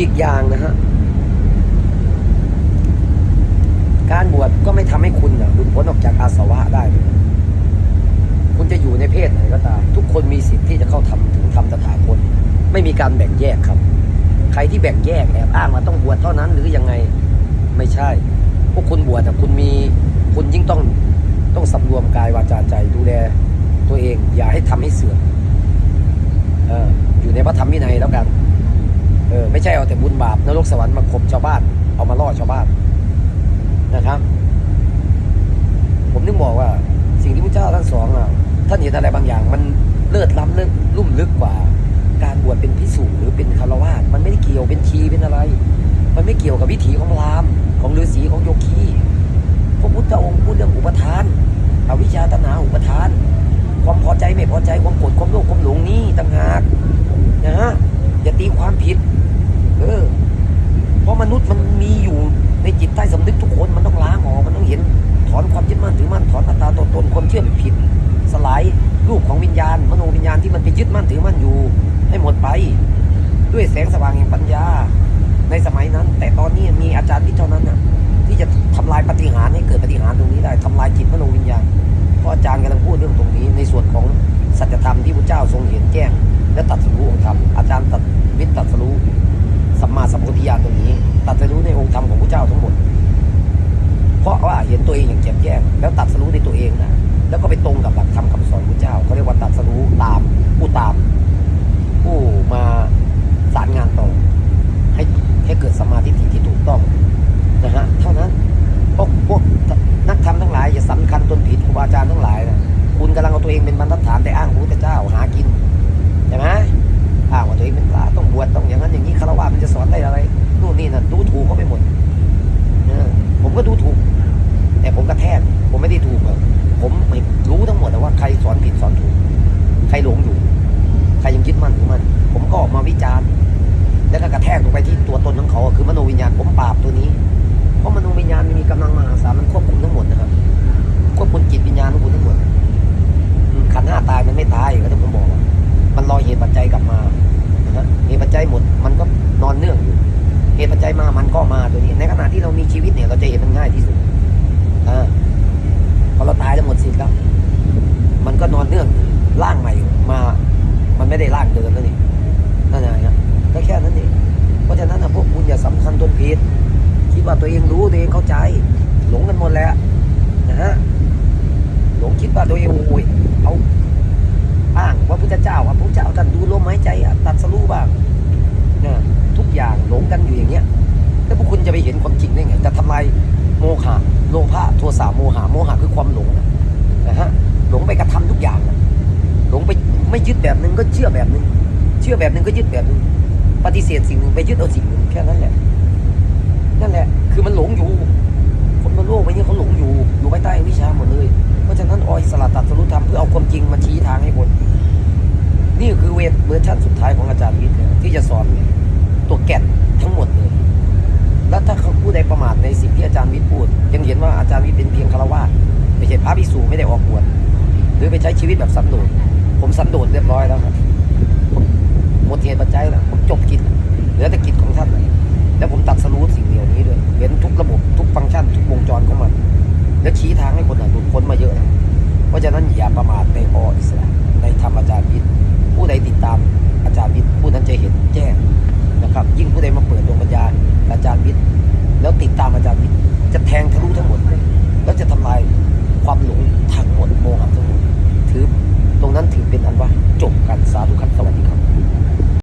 อีกอย่างนะฮะ การบวชก็ไม่ทำให้คุณนะหลุดพ้นออกจากอาสวะได้เลยคุณจะอยู่ในเพศไหนก็ตาม ทุกคนมีสิทธิ์ที่จะเข้าทำถึงธรรมตถาคตไม่มีการแบ่งแยกครับ ใครที่แบ่งแยกแอบอ้างว่าต้องบวชเท่านั้นหรือยังไงไม่ใช่ พวกคุณบวชแต่คุณมีคุณยิ่งต้องต้องสำรวมกายวาจาใจดูแลตัวเอง อย่าให้ทำให้เสื่อมอออยู่ในพระธรรมวินัยแล้วกัน เออไม่ใช่เอาแต่บุญบาปนรกสวรรค์มาข่มชาวบ้าน เอามาล่อชาวบ้านนะครับ ผมนึกบอกว่า สิ่งที่พระเจ้าทั้งสองอะท่านเห็นอะไรบางอย่าง มันเลิศล้ำเลิศลุ่มลึกกว่า การบวชเป็นพิสูจหรือเป็นคารวาสมันไม่ได้เกี่ยวเป็นทีเป็นอะไร มันไม่เกี่ยวกับวิถีของราม ของฤาษีของโยคีพระพุทธองค์พูดเรื่องอุปทานอวิชชาตนาอุปทาน ความพอใจไม่พอใจความโกรธความโลภความหลงนี้ต่างหากนะฮะ อย่าตีความผิด เออ เพราะมนุษย์มันมีอยู่ในจิตใต้สำนึกทุกคนมันต้องล้างออกมันต้องเห็น ถอนความยึดมั่นถือมั่นถอนอัตตาตัวตนความเชื่อผิด สลายรูปของวิญญาณ มโนวิญญาณที่มันไปยึดมั่นถือมั่นอยู่ ให้หมดไป ด้วยแสงสว่างแห่งปัญญา ในสมัยนั้น แต่ตอนนี้มีอาจารย์ที่เท่านั้นนะ่ะ เพราะว่าเห็นตัวเองอย่างแจ่มแจ้ง แล้วตัดสรู้ในตัวเองนะแล้วก็ไปตรงกับหลักธรรมคำสอนพระเจ้าเขาเรียกว่าตัดสรู้ตามผู้ตาม ผู้มาสารงานต่อให้ให้เกิดสมาธิที่ถูกต้องนะฮะเท่านั้นพวกพวกนักธรรมทั้งหลายอย่าสำคัญตนผิดครูบาอาจารย์ทั้งหลายนะคุณกำลังเอาตัวเองเป็นบรรทัดฐานแต่อ้างพระพุทธเจ้าหากินใช่ไหมอ้างว่าตัวเองเป็นพระต้องบวชต้องอย่างนั้นอย่างนี้คารวะมันจะสอนได้อะไรนู่นนี่นั่นดูถูกก็ไปหมด ผมก็ดูถูก แต่ผมกระแทก ผมไม่ได้ถูกหรอกผมไม่รู้ทั้งหมดแต่ว่าใครสอนผิดสอนถูก ใครหลงอยู่ ใครยังยึดมั่นถือมั่นผมก็ออกมาวิจารณ์ แล้วก็กระแทกลงไปที่ตัวตนของเขา คือมโนวิญญาณผมปราบตัวนี้ เพราะมโนวิญญาณมันมีกำลังมหาศาลมันควบคุมทั้งหมดนะครับ ควบคุมจิตวิญญาณ เหตุปัจมามันก็มาตัวนี้ ในขณะที่เรามีชีวิตเนี่ยเราจะเห็นมันง่ายที่สุดอ่าพอเราตายแล้วหมดสิทธิ์แล้ว มันก็นอนเนื่องร่างใหม่มา มันไม่ได้ร่างเดิมแล้วนี่นั่นไงครับก็แค่นั้นเองเพราะฉะนั้นนะพวกคุณอย่าสำคัญตนผิดคิดว่าตัวเองรู้ตัวเองเข้าใจ หลงกันหมดแล้วนะฮะหลงคิดว่าตัวเองโอ้ย ไม่ยึดแบบหนึ่งก็เชื่อแบบหนึ่งเชื่อแบบหนึ่งก็ยึดแบบหนึ่งปฏิเสธสิ่งหนึ่งไปยึดเอาสิ่งหนึ่งแค่นั้นแหละ นั่นแหละ คือมันหลงอยู่ คนบนโลกใบนี้เขาหลงอยู่ อยู่ภายใต้วิชาหมดเลย เพราะฉะนั้นออยสลัดตัดสรุธรรมเพื่อเอาความจริงมาชี้ทางให้คน นี่คือเวทเวอร์ชันสุดท้ายของอาจารย์วิทย์ที่จะสอนตัวแก่นทั้งหมดเลย แล้วถ้าเขาพูดใดประมาทในสิ่งที่อาจารย์วิทย์พูด ยังเห็นว่าอาจารย์วิทย์เป็นเพียงคารวะไม่ใช่พระภิกษุไม่ได้ ชีวิตแบบสันโดษผมสันโดษเรียบร้อยแล้วครับผมหมดเหตุปัจจัยแล้วผมจบกิจเหลือแต่กิจของท่านเลยแล้วผมตัดสรู้สิ่งเดียวนี้ด้วยเห็นทุกระบบทุกฟังก์ชันทุกวงจรของมัน และชี้ทางให้คนอะหลุดพ้นมาเยอะนะเพราะฉะนั้นอย่าประมาทในออิสระ